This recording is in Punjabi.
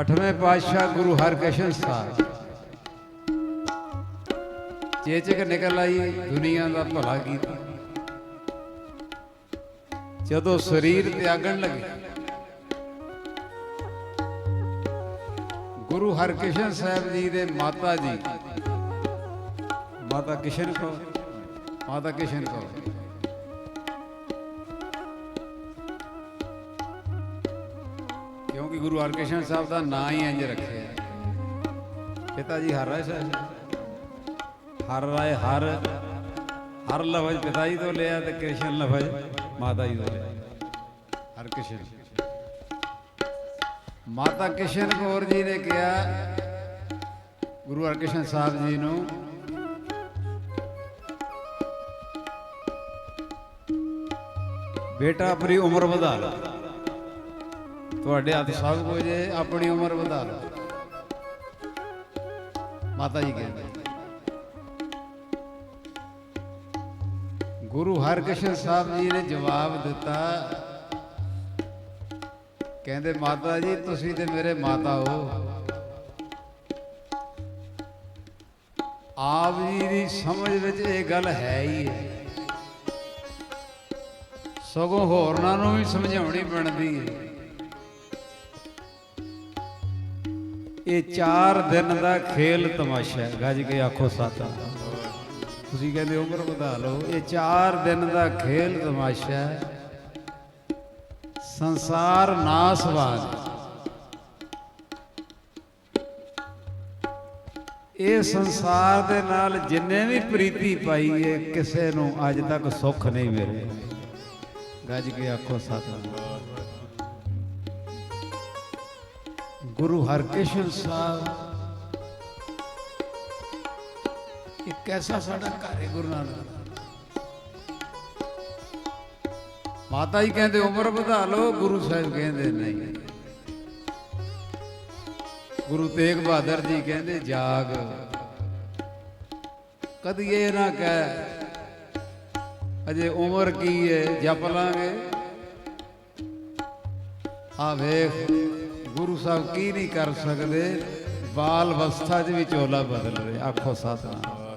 ਅਠਵੇਂ ਪਾਤਸ਼ਾਹ ਗੁਰੂ ਹਰਕ੍ਰਿਸ਼ਨ ਸਾਹਿਬ। ਚੇਚਕ ਨਿਕਲ ਆਈ ਦੁਨੀਆ ਦਾ ਭਲਾ ਕੀਤਾ। ਜਦੋਂ ਸਰੀਰ ਤਿਆਗਣ ਲੱਗੇ, ਗੁਰੂ ਹਰਕ੍ਰਿਸ਼ਨ ਸਾਹਿਬ ਜੀ ਦੇ ਮਾਤਾ ਜੀ, ਮਾਤਾ ਕਿਸ਼ਨ ਕੌਰ, ਮਾਤਾ ਕਿਸ਼ਨ ਕੌਰ। ਕਿਉਂਕਿ ਗੁਰੂ ਹਰਕ੍ਰਿਸ਼ਨ ਸਾਹਿਬ ਦਾ ਨਾਂ ਹੀ ਇੰਜ ਰੱਖਿਆ। ਪਿਤਾ ਜੀ ਹਰ ਰਾਏ ਸਾਹਿਬ ਹਰ ਰਾਏ ਹਰ ਹਰ ਲਫ਼ਜ਼ ਪਿਤਾ ਜੀ ਤੋਂ ਲਿਆ ਤੇ ਕ੍ਰਿਸ਼ਨ ਲਫ਼ਜ਼ ਮਾਤਾ ਜੀ ਤੋਂ ਲਿਆ। ਹਰ ਕ੍ਰਿਸ਼ਨ। ਮਾਤਾ ਕਿਸ਼ਨ ਕੌਰ ਜੀ ਨੇ ਕਿਹਾ, ਗੁਰੂ ਹਰਕ੍ਰਿਸ਼ਨ ਸਾਹਿਬ ਜੀ ਨੂੰ, ਬੇਟਾ ਆਪਣੀ ਉਮਰ ਵਧਾ ਲਓ ਤੁਹਾਡੇ ਹੱਥ ਸਭ ਕੁਝ ਹੈ, ਆਪਣੀ ਉਮਰ ਵਧਾ ਲਓ। ਮਾਤਾ ਜੀ ਕਹਿੰਦੇ ਗੁਰੂ ਹਰਕ੍ਰਿਸ਼ਨ ਸਾਹਿਬ ਜੀ ਨੇ ਜਵਾਬ ਦਿੱਤਾ। ਕਹਿੰਦੇ, ਮਾਤਾ ਜੀ, ਤੁਸੀਂ ਤੇ ਮੇਰੇ ਮਾਤਾ ਹੋ। ਆਪ ਜੀ ਦੀ ਸਮਝ ਵਿੱਚ ਇਹ ਗੱਲ ਹੈ ਹੀ ਹੈ। ਸਗੋਂ ਹੋਰਨਾਂ ਨੂੰ ਵੀ ਸਮਝਾਉਣੀ ਬਣਦੀ ਹੈ। ਇਹ 4 ਦਿਨ ਦਾ ਖੇਲ ਤਮਾਸ਼ਾ ਹੈ। ਗੱਜ ਕੇ ਆਖੋ ਸਾਤਾ। ਤੁਸੀਂ ਕਹਿੰਦੇ ਉਮਰ ਵਧਾ ਲਓ। ਇਹ 4 ਦਿਨ ਦਾ ਖੇਲ ਤਮਾਸ਼ਾ ਹੈ। ਸੰਸਾਰ ਨਾਸਵਾਦ। ਇਹ ਸੰਸਾਰ ਦੇ ਨਾਲ ਜਿੰਨੇ ਵੀ ਪ੍ਰੀਤੀ ਪਾਈ ਹੈ, ਕਿਸੇ ਨੂੰ ਅੱਜ ਤੱਕ ਸੁੱਖ ਨਹੀਂ ਮਿਲਿਆ। ਗੱਜ ਕੇ ਆਖੋ ਸਤਿਨਾਮ ਗੁਰੂ ਹਰਕ੍ਰਿਸ਼ਨ ਸਾਹਿਬ। ਇਹ ਕੈਸਾ ਸਾਡਾ ਘਰ ਹੈ ਗੁਰੂ ਨਾਨਕ ਮਾਤਾ ਜੀ ਕਹਿੰਦੇ, ਉਮਰ ਵਧਾ ਲਓ। ਗੁਰੂ ਸਾਹਿਬ ਕਹਿੰਦੇ, ਨਹੀਂ। ਗੁਰੂ ਤੇਗ ਬਹਾਦਰ ਜੀ ਕਹਿੰਦੇ, ਜਾਗ। ਕਦੀ ਇਹ ਨਾ ਕਹਿ, ਅਜੇ ਉਮਰ ਕੀ ਹੈ ਜਪ ਲਾਂਗੇ। ਆ ਵੇਖ। ਗੁਰੂ ਸਾਹਿਬ ਕੀ ਨਹੀਂ ਕਰ ਸਕਦੇ? ਬਾਲ ਅਵਸਥਾ 'ਚ ਵੀ ਚੋਲਾ ਬਦਲ ਰਹੇ। ਆਖੋ ਸਤਨਾਮ।